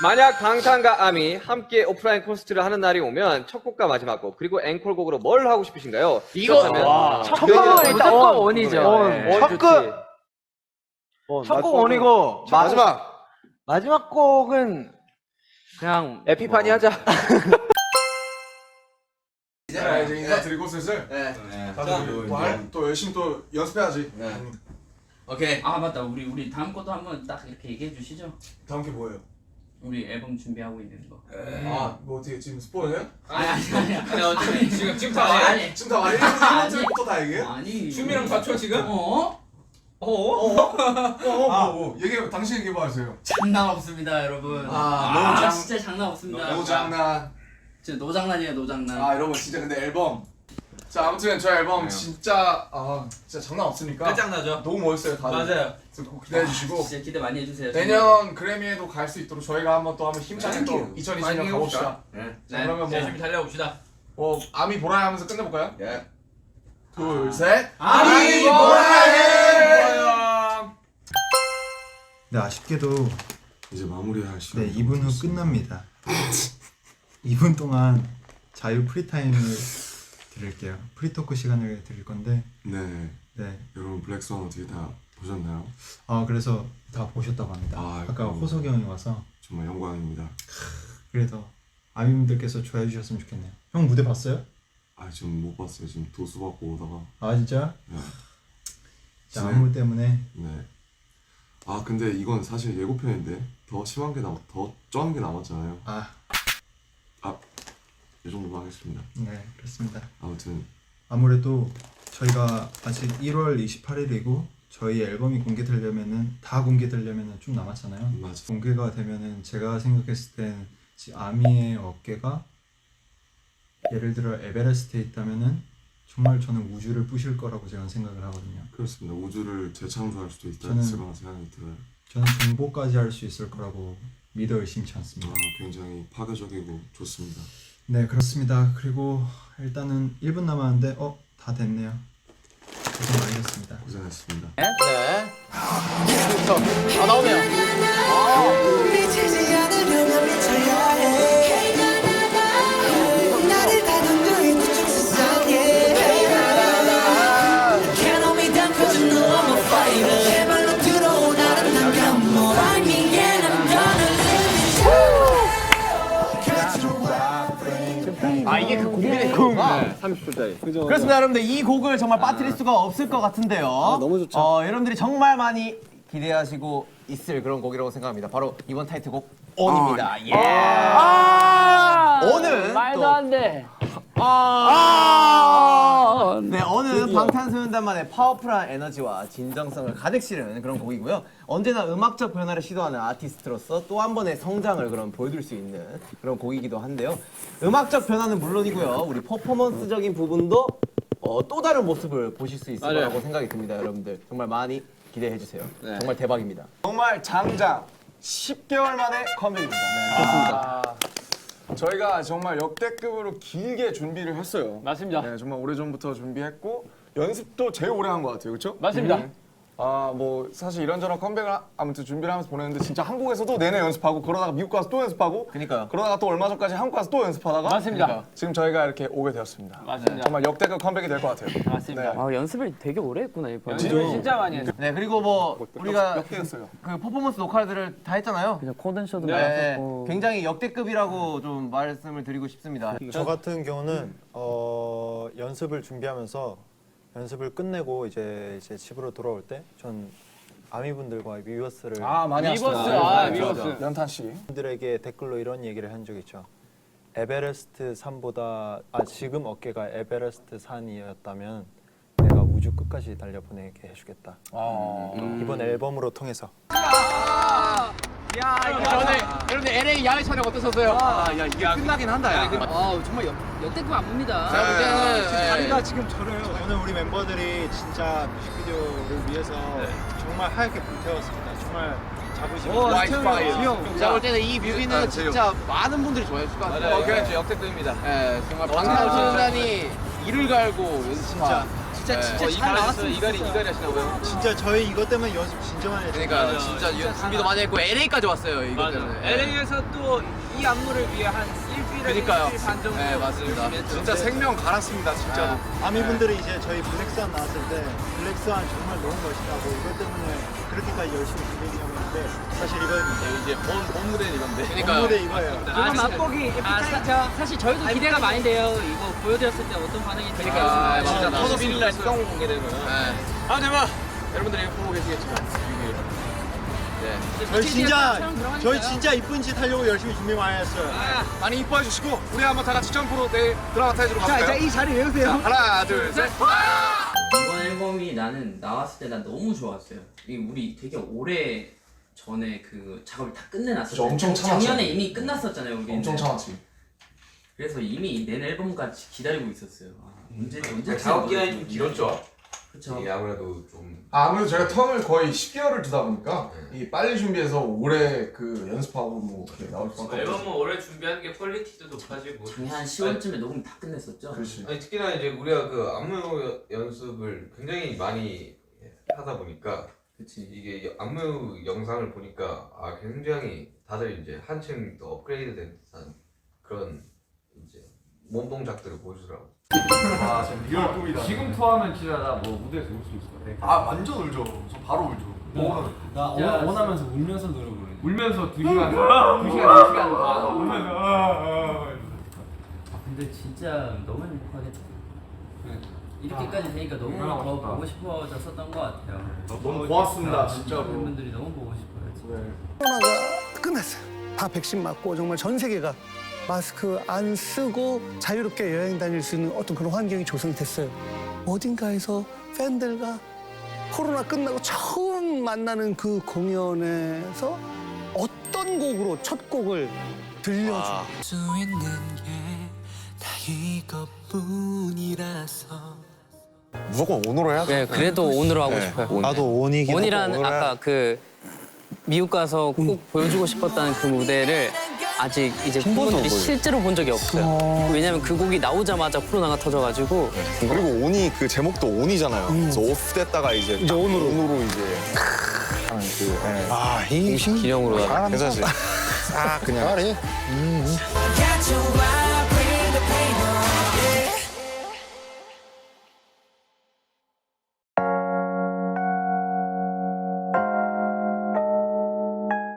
만약 방탄과 아미 함께 오프라인 콘서트를 하는 날이 오면 첫 곡과 마지막 곡 그리고 앵콜곡으로 뭘 하고 싶으신가요? 이거- 그렇다면 첫 곡은 일단 원. 원이죠. 원, 네. 원첫 좋지. 첫곡 원이고 마- 마지막 마지막 곡은 그냥 에피파니 하자. 네, 이제 인사드리고 슬슬 네. 다들 또, 할- 또 열심히 또 연습해야지 네. 음, 오케이. 아 맞다 우리 우리 다음 것도 한번 딱 이렇게 얘기해 주시죠 다음 게 뭐예요? 우리 앨범 준비하고 있는 거. 아 뭐 어떻게 지금 스포일해요? 아니 아니 아니 아니. 어차피 지금 지금 다 아니 아니. 지금 다 말해 아니. 1번부터 다 얘기해? 아니. 춤이랑 맞춰 지금? 어? 어? 어어? 뭐 얘기해 당신 얘기해 봐주세요? 장난 없습니다 여러분. 아, 아, 노장- 진짜 장난 없습니다. 노장난. 진짜 노장난이에요 노장난. 아 여러분 진짜 근데 앨범 자 아무튼 저희 앨범 진짜 아 진짜 장난 없으니까 끝장나죠? 너무 멋있어요 다들 맞아요. 그래서 꼭 기대해 주시고 진짜 기대 많이 해주세요 내년 그래미에도 갈 수 있도록 저희가 한번 또 한번 힘차게 또 파이팅 2020년 가봅시다 네. 자, 그러면 뭐- 열심히 달려봅시다. 뭐 아미 보라해 하면서 끝내볼까요? 예. 둘셋 아미 보라해 네, 아쉽게도 이제 마무리할 시간. 네, 2분 후 끝납니다. 2분 동안 자유 프리타임을 드릴게요. 프리토크 시간을 드릴 건데, 네, 네. 여러분 블랙스완 어떻게 다 보셨나요? 아, 그래서 다 보셨다고 합니다. 아, 그럼. 호석이 형이 와서, 정말 영광입니다. 그래도 아미분들께서 좋아해 주셨으면 좋겠네요. 형 무대 봤어요? 아 지금 못 봤어요. 지금 도수 받고 오다가. 아, 진짜? 네. 진행- 안무 때문에. 네. 아 근데 이건 사실 예고편인데 더 심한 게 남, 더 쩌는 게 남았잖아요. 아, 이 정도만 하겠습니다. 네, 그렇습니다. 아무튼 아무래도 저희가 아직 1월 28일이고, 저희 앨범이 공개되려면은, 다 공개되려면은 좀 남았잖아요. 맞아. 공개가 되면은 제가 생각했을 땐 지- 아미의 어깨가 예를 들어 에베레스트에 있다면은 정말 저는 우주를 부실 거라고 제가 생각을 하거든요. 그렇습니다. 우주를 재창조할 수도 있다 저는- 생각이 들어요. 저는 정보까지 할 수 있을 거라고 믿어 의심치 않습니다. 아 굉장히 파괴적이고 좋습니다. 네 그렇습니다. 그리고 일단은 1분 남았는데 어 다 됐네요. 고생 많이 했습니다. 고생하셨습니다. 네아 나오네요 30초짜리. 그렇습니다 여러분들. 이 곡을 정말 빠뜨릴 수가 없을 것 같은데요. 너무 좋죠. 어, 여러분들이 정말 많이 기대하시고 있을 그런 곡이라고 생각합니다. 바로 이번 타이틀곡 온입니다. 예. 오는 말도 안돼 아~ 네, 오늘 방탄소년단만의 파워풀한 에너지와 진정성을 가득 실은 그런 곡이고요. 언제나 음악적 변화를 시도하는 아티스트로서 또 한 번의 성장을 그런 보여줄 수 있는 그런 곡이기도 한데요. 음악적 변화는 물론이고요. 우리 퍼포먼스적인 부분도 어, 또 다른 모습을 보실 수 있을 거라고 생각이 듭니다, 여러분들. 정말 많이 기대해 주세요. 정말 대박입니다. 정말 장장 10개월 만에 컴백입니다 네, 그렇습니다 저희가 정말 역대급으로 길게 준비를 했어요 맞습니다. 네, 정말 오래전부터 준비했고 연습도 제일 오래 한 것 같아요 그렇죠? 맞습니다. 아 뭐 사실 이런저런 컴백을 하- 아무튼 준비를 하면서 보냈는데 진짜 한국에서도 내내 연습하고 그러다가 미국 가서 또 연습하고 그니까요. 그러다가 또 얼마 전까지 한국 가서 또 연습하다가 맞습니다. 그러니까 지금 저희가 이렇게 오게 되었습니다 맞습니다. 정말 역대급 컴백이 될 것 같아요 맞습니다. 네. 아 연습을 되게 오래 했구나 이번. 진짜 많이 했어요. 네, 그리고 뭐 우리가 역대였어요 그 퍼포먼스 녹화들을 다 했잖아요. 그냥 코덴쇼도 네, 나왔었고. 굉장히 역대급이라고 좀 말씀을 드리고 싶습니다. 저 같은 경우는 어, 연습을 준비하면서 연습을 끝내고 이제 이제 집으로 돌아올 때 전 아미 분들과 위버스를 아 많이 위버스, 하시더라고요. 아, 네, 위버스. 맞아. 연탄 씨 분들에게 댓글로 이런 얘기를 한 적이 있죠. 에베레스트 산보다 아 지금 어깨가 에베레스트 산이었다면 내가 우주 끝까지 달려 보내게 해주겠다. 아. 이번 앨범으로 통해서 여러분들, 여러분들 LA 야외 촬영 어떠셨어요? 아, 야 이게 끝나긴 한다. 야. 아 정말 역, 역대급 안무입니다 제가 볼 때는 지금 저려요. 오늘 우리 멤버들이 진짜 뮤직비디오를 위해서 정말 하얗게 불태웠습니다. 정말 자부심. 네. 제가 볼 때는 이 뮤비는 진짜 많은 분들이 좋아해 줄것 같아요. 오케이, 역대급입니다. 네, 정말 방탄소년단이 이를 갈고 연습한 진짜 진짜 어, 잘 이가리 나왔어요. 이가리 하시나고요? 진짜 저희 이것 때문에 연습 진짜 많이 했어요. 그러니까 진짜 이 준비도 많이 했고 LA까지 왔어요. 이거 때문에. LA에서 또 이 안무를 위해 한 그러니까요. 반 정도 네, 맞습니다. 진짜 했는데 생명 갈았습니다 진짜로. 아미분들이 이제 저희 블랙스완 나왔을 때 블랙스완 정말 너무 멋있다고 이것 때문에 그렇게까지 열심히 준비했는데 사실 이건 이제 본, 본 무대는 이건데. 그러니까요. 무대 이거예요. 아, 맛보기 아, 사, 사실 저희도 기대가 많이 돼요. 이거 보여드렸을 때 어떤 반응이 될까. 그러니까 아, 진짜 날 수성 공개되면. 네. 아, 대박! 여러분들이 보고 계시겠지만 네. 저희 진짜. 저희 진짜 이쁜 짓 하려고 열심히 준비 많이 했어요. 많이 이뻐해 주시고 우리 한번 다 같이 점프로 내일 드라마 타이즈로 가볼까요? 이 자리 외우세요. 하나 둘 셋. 이번 앨범이 나는 나왔을 때 난 너무 좋았어요. 이 우리 되게 오래 전에 그 작업을 다 끝내놨었어요. 그쵸, 엄청 참았죠. 작년에 이미 끝났었잖아요. 우리 엄청 참았지. 그래서 이미 낸 앨범까지 기다리고 있었어요. 아, 언제 언제 작업 기간이 좀 길었죠. 그렇죠. 이게 아무래도 좀 아, 아무래도 제가 텀을 거의 10개월을 두다 보니까 이 빨리 준비해서 오래 그 연습하고 뭐 이렇게 나올 수밖에 없어. 앨범은 오래 준비하는 게 퀄리티도 높아지고 작년 한 10월쯤에 녹음 다 끝냈었죠. 그렇지. 아니 특히나 이제 우리가 그 안무 여- 연습을 굉장히 많이 하다 보니까 그치. 이게 이 안무 영상을 보니까 아 굉장히 다들 이제 한층 더 업그레이드 된 듯한 그런 몸 동작들을 보여주더라고. 아 진짜 리얼 꿈이다. 지금 토하면 진짜 나 뭐 무대에서 울 수 있을 것 같아 아 완전 울죠. 저 바로 울죠. 뭐 나 원하면서 울면서 노래 부르는 울면서 두 시간 두 시간 두 시간 다 울면서 아, 근데 진짜 너무 행복하겠다. 이렇게까지 되니까 너무 더 멋있다. 보고 싶어졌었던 것 같아요. 너무 고맙습니다 진짜로. 팬분들이 너무 보고 싶어요. 진짜. 코로나가 끝났어요. 다 백신 맞고 정말 전 세계가 마스크 안 쓰고 자유롭게 여행 다닐 수 있는 어떤 그런 환경이 조성이 됐어요. 어딘가에서 팬들과 코로나 끝나고 처음 만나는 그 공연에서 어떤 곡으로 첫 곡을 들려줘. 수 있는 게다 이것뿐이라서 무조건 오너로 해야 네, 그래도 오늘로 하고 싶어요. 나도 온이긴 원이란 아까 그 미국 가서 꼭 보여주고 싶었다는 그 무대를 아직 이제 팬분들이 실제로 본 적이 없어요. 왜냐면 그 곡이 나오자마자 코로나가 터져가지고 그리고 온이 그 제목도 온이잖아요. 그래서 오프 됐다가 이제 이제 온으로 온으로 이제 하는 그. 예. 아이 기념으로 괜찮지? 아 그냥.